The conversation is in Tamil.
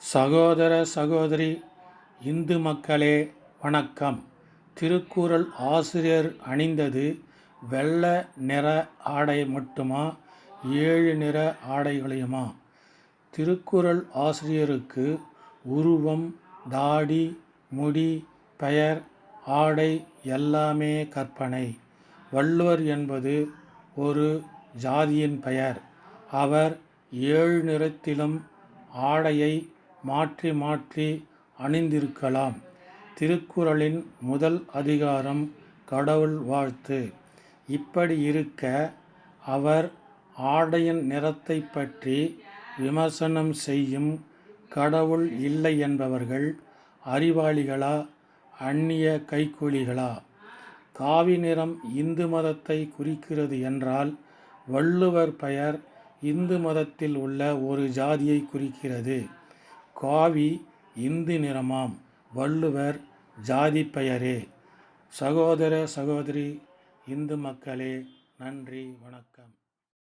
சகோதர சகோதரி இந்து மக்களே வணக்கம். திருக்குறள் ஆசிரியர் அணிந்தது வெள்ளை நிற ஆடை மட்டுமா ஏழு நிற ஆடைகளையுமா? திருக்குறள் ஆசிரியருக்கு உருவம் தாடி முடி பெயர் ஆடை எல்லாமே கற்பனை. வள்ளுவர் என்பது ஒரு ஜாதியின் பெயர். அவர் ஏழு நிறத்திலும் ஆடையை மாற்றி மாற்றி அணிந்திருக்கலாம். திருக்குறளின் முதல் அதிகாரம் கடவுள் வாழ்த்து. இப்படி இருக்க அவர் ஆடையின் நிறத்தை பற்றி விமர்சனம் செய்யும் கடவுள் இல்லை என்பவர்கள் அறிவாளிகளா அந்நிய கைக்கூலிகளா? காவி நிறம் இந்து மதத்தை குறிக்கிறது என்றால் வள்ளுவர் பெயர் இந்து மதத்தில் உள்ள ஒரு ஜாதியை குறிக்கிறது. காவி இந்து நிறமாம் வள்ளுவர் ஜாதி பெயரே. சகோதர சகோதரி இந்து மக்களே நன்றி வணக்கம்.